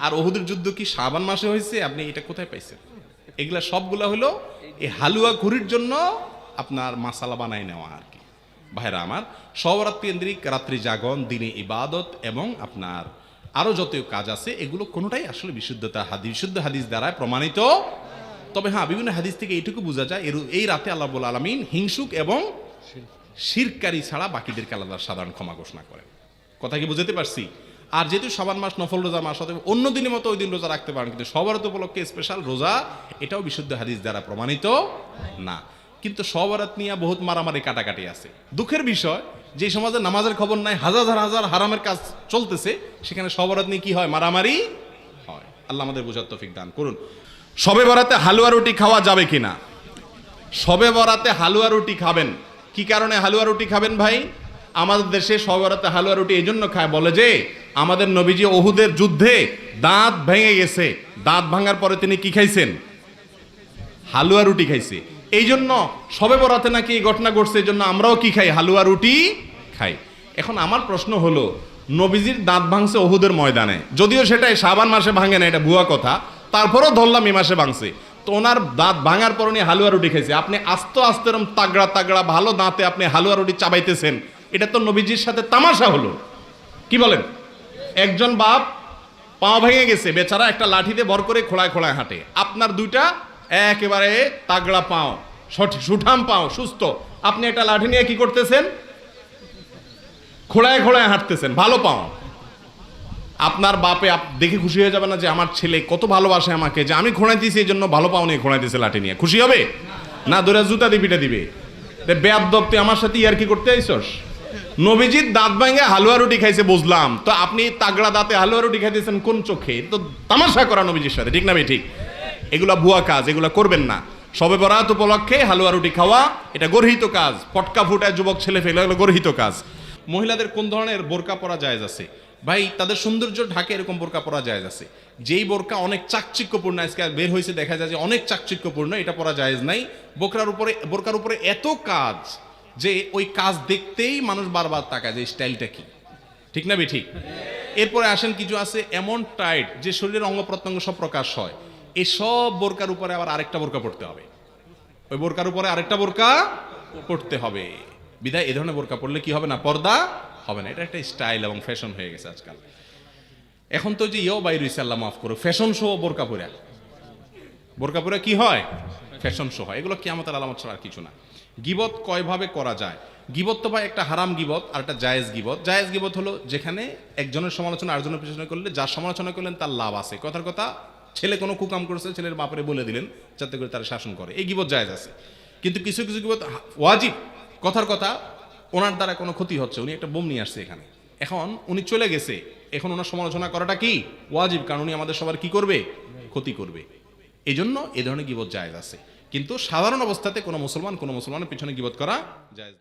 আর ওহুদের যুদ্ধ কি শ্রাবণ মাসে হয়েছে? আপনি এটা কোথায় পাইছেন? এগুলা সবগুলা হলো এই হালুয়া ঘুরির জন্য আপনার মাসালা বানাই নেওয়া আর কি। ভাইরা আমার সবরাত কেন্দ্রিক রাত্রি জাগন দিনে ইবাদত এবং আপনার আরও যত কাজ আছে এগুলো কোনোটাই আসলে বিশুদ্ধতা হাদিস বিশুদ্ধ হাদিস দ্বারা প্রমাণিত। তবে হ্যাঁ বিভিন্ন হাদিস থেকে এইটুকু বোঝা যায় এর- এই রাতে আল্লাহ বল আলমিন হিংসুক এবং শিরকারী। ছাড়া বাকিদেরকে আল্লাহ সাধারণ ক্ষমা ঘোষণা করেন। কথা কি বুঝতে পারছি? আর যেহেতু সাবান মাস, নফল রোজা মাস, অতএব অন্য দিনের মতো ওই দিন রোজা রাখতে পারেন, কিন্তু সবরাত উপলক্ষে স্পেশাল রোজা, এটাও বিশুদ্ধ হাদিস দ্বারা প্রমাণিত না। কিন্তু সবরাত নিয়ে বহুত মারামারি কাটাকাটি আছে। দুঃখের বিষয়, যে সমাজে নামাজের খবর নাই, হাজার হাজার হাজার হারামের কাজ চলতেছে, সেখানে সবরাত নিয়ে কি হয়? মারামারি হয়। আল্লাহ আমাদের বোঝার তফিক দান করুন। সবে বরাতে হালুয়া রুটি খাওয়া যাবে কি না সবে বরাতে হালুয়া রুটি খাবেন। কি কারণে হালুয়া রুটি খাবেন ভাই? আমাদের দেশে সবে বরাতে হালুয়া রুটি এই জন্য খায়, বলে যে আমাদের নবীজি ওহুদের যুদ্ধে দাঁত ভেঙে গেছে। দাঁত ভাঙার পরে তিনি কি খাইছেন? হালুয়া রুটি খাইছে। এই জন্য সবে বরাতে নাকি এই ঘটনা ঘটছে এই জন্য আমরাও কি খাই? হালুয়া রুটি খাই। এখন আমার প্রশ্ন হলো, নবীজির দাঁত ভাঙছে ওহুদের ময়দানে। যদিও সেটাই সাবান মাসে ভাঙে না, এটা ভুয়া কথা। তারপরও ধরলাম এই মাসে ভাঙছে। তো ওনার দাঁত ভাঙার পর উনি হালুয়া রুটি খাইছে। আপনি আস্তে আস্তে এরম তাগড়া তাগড়া ভালো দাঁতে আপনি হালুয়া রুটি চাবাইতেছেন, এটা তো নবীজির সাথে তামাশা হলো। কি বলেন? একজন বাপ পা ভেঙে গেছে, বেচারা একটা লাঠিতে ভর করে খোলায় খোলায় হাঁটে। আপনার দুইটা একেবারে তাগড়া পাও, সঠিক সুঠাম পাও, সুস্থ। আপনি একটা লাঠি নিয়ে কি করতেছেন? খোলায় খোলায় হাঁটতেছেন, ভালো পাও। আপনার বাপে দেখে খুশি হয়ে যাবে না যে আমার ছেলে কত ভালোবাসে আমাকে, যে আমি খোঁড়াই খোঁড়াইতেছি এই জন্য ভালো পাও নিয়ে খোঁড়াইতেছে লাঠি নিয়ে। খুশি হবে? না দূরে জুতা পিঠে দিবে। বেয়াদব তুই আমার সাথে ইয়ার কি করতে আইসস? নবীজির দাঁত ভাঙে হালুয়া রুটি খাইছে, বুঝলাম। তো আপনি তাগড়া দাঁতে হালুয়া রুটি খাইতেছেন কোন চোখে? তো তামাশা করা নবীজির সাথে, ঠিক না ঠিক। এগুলা ভুয়া কাজ, এগুলা করবেন না। সবে বরাত উপলক্ষে হালুয়া রুটি খাওয়া, এটা গর্হিত কাজ। পটকা ফুটায় যুবক ছেলে ফেলে, এগুলো গর্হিত কাজ। মহিলাদের কোন ধরনের বোরকা পরা যায় আছে? ভাই, তাদের সৌন্দর্য ঢাকে এরকম বোরকা পরা যায় আছে। যেই বোরকা অনেক চাকচিক্যপূর্ণ, আজকে বের হয়েছে, দেখা যায় যে অনেক চাকচিক্যপূর্ণ, এটা পরা জায়েজ নাই। বোকরার উপরে, বোরকার উপরে এত কাজ যে ওই কাজ দেখতেই মানুষ বারবার তাকায় যে স্টাইলটা কি। ঠিক না বে ঠিক এরপরে আসেন কিছু আছে, এমন টাইট যে শরীরের অঙ্গ প্রত্যঙ্গ সব প্রকাশ হয়। এই সব বোরকার উপরে আবার আরেকটা বোরকা পড়তে হবে। ওই বোরকার উপরে আরেকটা বোরকা পড়তে হবে। বিদায়, এ ধরনের বোরকা পড়লে কি হবে না? পর্দা হবে না। এটা একটা স্টাইল এবং ফ্যাশন হয়ে গেছে আজকাল। এখন তো যে ইয়েও বাইর আল্লাহ মাফ করো ফ্যাশন শো বোরকা পরে বোরকা পরে কি হয়? ফ্যাশন শো হয়। এগুলো কিয়ামতের আলামত ছাড়া আর কিছু না। গিবত কয়ভাবে করা যায়? গিবত তো ভাই একটা হারাম গিবত আর একটা জায়েজ গিবত। জায়েজ গিবত হলো যেখানে একজনের সমালোচনা আরেকজনের পিছনে করলে যার সমালোচনা করলেন তার লাভ আছে। কথার কথা, ছেলে কোনো কুকাম করেছে, ছেলের বাপরে বলে দিলেন যাতে করে তারা শাসন করে। এই গিবত জায়েজ আছে। কিন্তু কিছু কিছু গিবত ওয়াজিব। কথার কথা, ওনার দ্বারা কোনো ক্ষতি হচ্ছে, উনি একটা বোম নিয়ে আসছে এখানে। এখন উনি চলে গেছে। এখন ওনার সমালোচনা করাটা কি? ওয়াজিব, কারণ উনি আমাদের সবার কি করবে? ক্ষতি করবে। এই জন্য এ ধরনের গিবত জায়েজ আছে। কিন্তু সাধারণ অবস্থাতে কোনো মুসলমান কোনো মুসলমানের পিছনে গিবত করা যায়